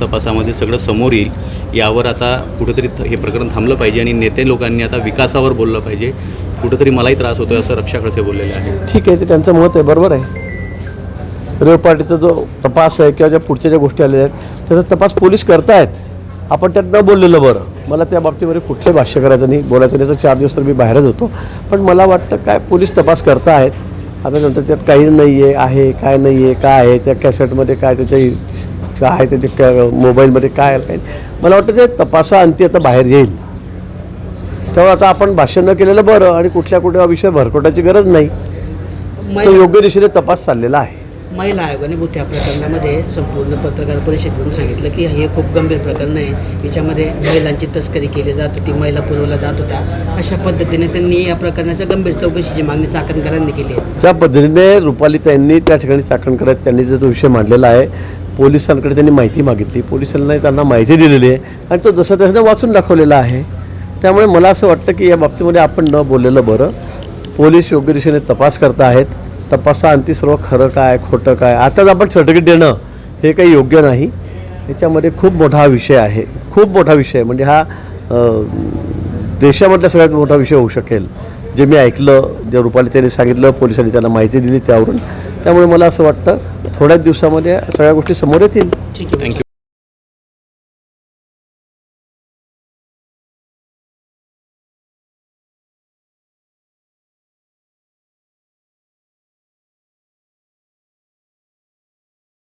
तपासामध्ये सगळं समोर येईल यावर आता कुठेतरी हे प्रकरण थांबलं पाहिजे आणि नेते लोकांनी आता विकासावर बोललं पाहिजे. कुठेतरी मलाही त्रास होतोय असं रक्षा खडसे बोललेले आहे ठीक आहे ते त्यांचं मत आहे बरोबर आहे. रेव पार्टीचा जो तपास आहे किंवा ज्या पुढच्या ज्या गोष्टी आलेल्या आहेत त्याचा तपास पोलीस करतायत. आपण त्यात न बोललेलं बरं. मला त्या बाबतीमध्ये कुठलंही भाष्य करायचं नाही बोलायचं नाही तर चार दिवस तर मी बाहेरच होतो. पण मला वाटतं काय पोलीस तपास करतायत आता नंतर त्यात काही नाही आहे आहे काय नाही आहे काय आहे त्या कॅसेटमध्ये काय त्याच्या आहे त्याच्या काय मोबाईलमध्ये काय आहे, काय. मला वाटतं ते तपासाअंती आता बाहेर येईल. त्यामुळे आता आपण भाष्य न केलेलं बरं आणि कुठल्या कुठल्या विषय भरकटाची गरज नाही. तो योग्य दिशेने तपास चाललेला आहे. महिला आयोगाने बुथ्या प्रकरणामध्ये संपूर्ण पत्रकार परिषद घेऊन सांगितलं की हे खूप गंभीर प्रकरण आहे. याच्यामध्ये महिलांची तस्करी केली जात होती महिला पुरवला जात होता अशा पद्धतीने त्यांनी या प्रकरणाच्या गंभीर चौकशीची मागणी चाकणकरांनी केली आहे. ज्या पद्धतीने रुपाली त्यांनी त्या ठिकाणी चाकण करत त्यांनी जो विषय मांडलेला आहे पोलिसांकडे त्यांनी माहिती मागितली. पोलिसांना त्यांना माहिती दिलेली आहे. आणि तो जसं तसं वाचून दाखवलेला आहे. त्यामुळे मला असं वाटतं की या बाबतीमध्ये आपण न बोललेलं बरं. पोलीस योग्य दिशेने तपास करत आहेत. तपासाअंती सर्व खरं काय खोटं काय? आताच आपण सर्टिफिकेट देणं हे काही योग्य नाही. याच्यामध्ये खूप मोठा हा विषय आहे. खूप मोठा विषय म्हणजे हा देशामधला सगळ्यात मोठा विषय होऊ शकेल. जे मी ऐकलं जे रुपाली त्यांनी सांगितलं पोलिसांनी त्यांना माहिती दिली त्यावरून. त्यामुळे मला असं वाटतं थोड्याच दिवसामध्ये सगळ्या गोष्टी समोर येतील. ठीक आहे. थँक्यू